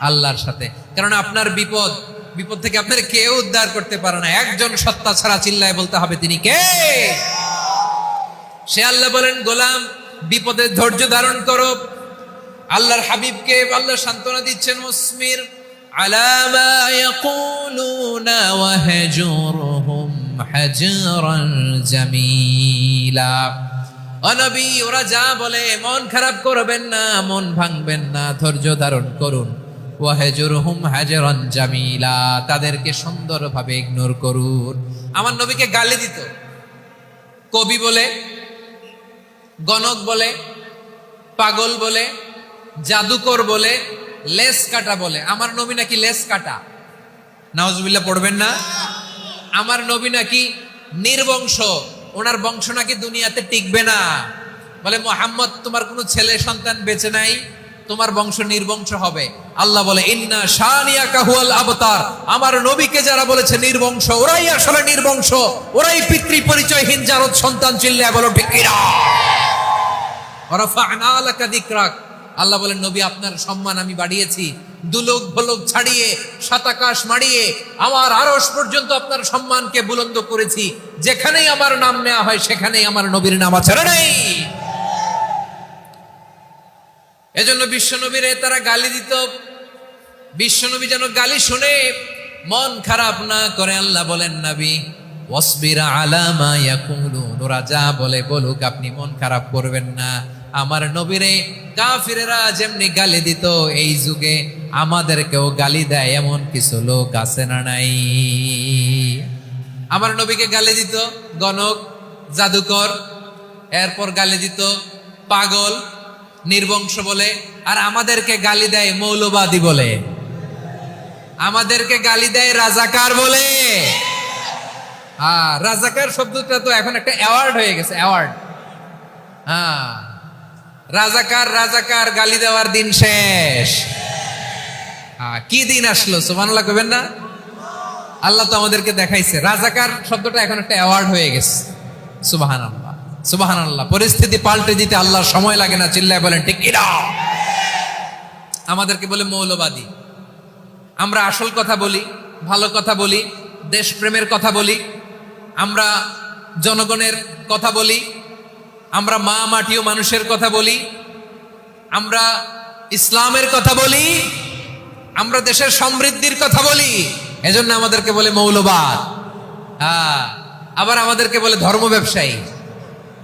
আল্লাহর সাথে। কারণ আপনার বিপদ বিপদ থেকে আপনার কেউ উদ্ধার করতে পারে না। একজন সত্তা ছাড়া চিল্লায় বলতে হবে, তিনি কে? সে আল্লাহ বলেন, গোলাম, বিপদের ধৈর্য ধারণ করো। আল্লাহর হাবিবকে আল্লাহ সান্ত্বনা দিচ্ছেন, মুসমির জামিলা। অনবী ওরা যা বলে, মন খারাপ করবেন না, মন ভাঙবেন না, ধৈর্য ধারণ করুন। ওয়াহেজুরহুম হাজরান জামিলা, তাদেরকে সুন্দরভাবে ইগনোর করুন। আমার নবীকে গালি দিত। কবি বলে, গণক বলে, পাগল বলে, জাদুকর বলে, লেস কাটা বলে। আমার নবী নাকি লেস কাটা? নাওজবিল্লা পড়বেন না? আমার নবী নাকি নির্বংশ? ওনার বংশ নাকি দুনিয়াতে টিকবে না। বলে, মোহাম্মদ, তোমার কোনো ছেলে সন্তান বেঁচে নাই? তোমার বংশ নির্বংশ হবে। আল্লাহ বলে, ইন্না শানিয়া কাহুয়াল আবতার। আমার নবীকে যারা বলেছে নির্বংশ, ওরাই আসলে নির্বংশ। ওরাই পিতৃ পরিচয়হীন জারদ সন্তান চিল্লা বলো, ঠিক কিনা? ওরাফা'না যিকরাক। আল্লাহ বলেন, নবী, আপনার সম্মান আমি বাড়িয়েছি। দুলোক ভোলক ছাড়িয়ে সাতাকাশ মারিয়ে আমার আরস পর্যন্ত আপনার সম্মানকে বুলন্দ করেছি। যেখানেই আমার নাম নেওয়া হয়, সেখানেই আমার নবীর নাম আছে। নেই এজন্য বিশ্বনবীরে তারা গালি দিত। বিশ্বনবী যেন গালি শুনে মন খারাপ না করে, আল্লাহ বলেন, নবী, ওয়াসবিরা আলামা ইয়াকুলুন। ওরা যা বলে বলুক, আপনি মন খারাপ করবেন না। আমার নবীরে কাফিরেরা যেমনি গালি দিত, এই যুগে আমাদেরকেও গালি দেয় এমন কিছু লোক আছে না নাই? আমার নবীকে গালি দিত গণক, জাদুকর, এরপর গালি দিত পাগল নির্বংশ বলে, আর আমাদেরকে গালি দেয় মৌলবাদী বলে। আমাদেরকে গালি দেয় রাজাকার বলে। হ্যাঁ রাজাকার শব্দটা তো এখন একটা অ্যাওয়ার্ড হয়ে গেছে অ্যাওয়ার্ড হ্যাঁ রাজাকার রাজাকার, গালি দেওয়ার দিন শেষ। হ্যাঁ কি দিন আসলো সুমানুল্লাহ কবেন না? আল্লাহ তো আমাদেরকে দেখাইছে। রাজাকার শব্দটা এখন একটা অ্যাওয়ার্ড হয়ে গেছে আল্লাহ সুবাহান আল্লাহ পরিস্থিতি পাল্টে দিতে আল্লাহর সময় লাগে না, চিল্লায় বলেন, ঠিক আমাদেরকে বলে মৌলবাদী। আমরা আসল কথা বলি, ভালো কথা বলি, দেশপ্রেমের কথা বলি, আমরা জনগণের কথা বলি, আমরা মা মাটি ও মানুষের কথা বলি, আমরা ইসলামের কথা বলি, আমরা দেশের সমৃদ্ধির কথা বলি, এজন্য আমাদেরকে বলে মৌলবাদ। হ্যাঁ আবার আমাদেরকে বলে ধর্ম ব্যবসায়ী।